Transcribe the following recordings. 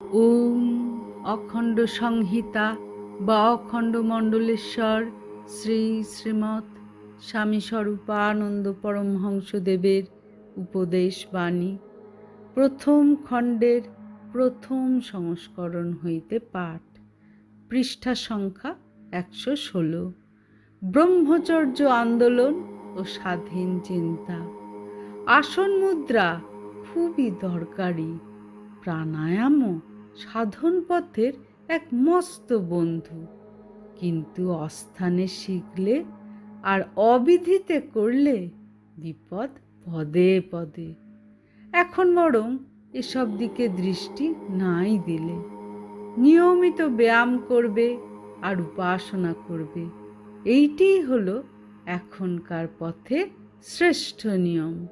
ওম অখণ্ড সংহিতা বা অখণ্ড মণ্ডলেশ্বর শ্রী শ্রীমৎ স্বামী স্বরূপানন্দ পরমহংসদেবের উপদেশ বাণী, প্রথম খণ্ডের প্রথম সংস্করণ হইতে পাঠ, পৃষ্ঠা সংখ্যা একশো ষোলো। ব্রহ্মচর্য আন্দোলন ও স্বাধীন চিন্তা। আসন মুদ্রা খুবই দরকারি, প্রাণায়ামও সাধন পথের এক মস্ত বন্ধু। কিন্তু অস্থানে শিখলে আর অবিধিতে করলে বিপদ পদে পদে। এখন বরং এসব দিকে দৃষ্টি নাই দিলে। নিয়মিত ব্যায়াম করবে আর উপাসনা করবে। এইটিই হলো এখনকার পথে শ্রেষ্ঠ নিয়ম।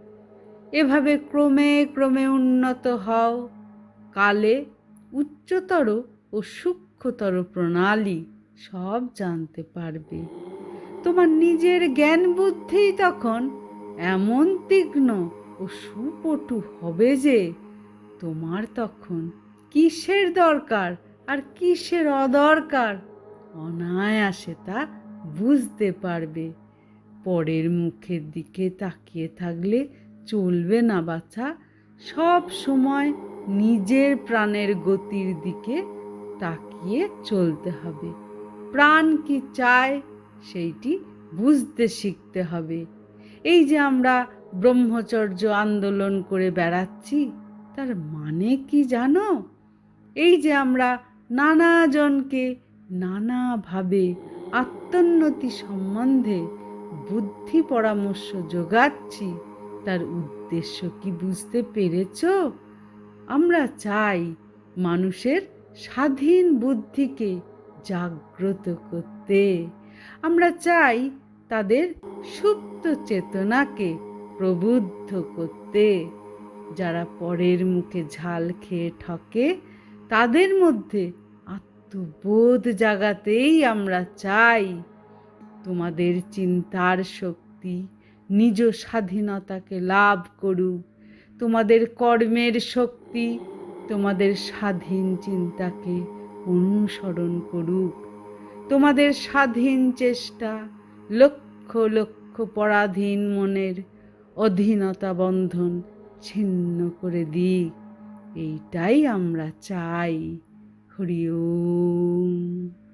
এভাবে ক্রমে ক্রমে উন্নত হও। কালে উচ্চতর ও সূক্ষ্মতর প্রণালী সব জানতে পারবে। তোমার নিজের জ্ঞান বুদ্ধিই তখন এমন তীক্ষ্ণ ও সুপটু হবে যে তোমার তখন কিসের দরকার আর কিসের অদরকার অনায়াসে তা বুঝতে পারবে। পরের মুখের দিকে তাকিয়ে থাকলে চলবে না বাছা। সব সময় নিজের প্রাণের গতির দিকে তাকিয়ে চলতে হবে। প্রাণ কি চায়, সেইটি বুঝতে শিখতে হবে। এই যে আমরা ব্রহ্মচর্য আন্দোলন করে বেড়াচ্ছি, তার মানে কি জানো? এই যে আমরা নানাজনকে নানাভাবে আত্মোন্নতি সম্বন্ধে বুদ্ধি পরামর্শ যোগাচ্ছি, তার উদ্দেশ্য কি বুঝতে পেরেছ? আমরা চাই মানুষের স্বাধীন বুদ্ধিকে জাগ্রত করতে। আমরা চাই তাদের সুপ্ত চেতনাকে প্রবুদ্ধ করতে। যারা পরের মুখে ঝাল খেয়ে ঠকে, তাদের মধ্যে আত্মবোধ জাগাতেই আমরা চাই। তোমাদের চিন্তার শক্তি নিজ স্বাধীনতাকে লাভ করুক। তোমাদের কর্মের শক্তি তোমাদের স্বাধীন চিন্তাকে অনুসরণ করুক। তোমাদের স্বাধীন চেষ্টা লক্ষ লক্ষ পরাধীন মনের অধীনতা বন্ধন ছিন্ন করে দিক। এইটাই আমরা চাই। হরি ওম।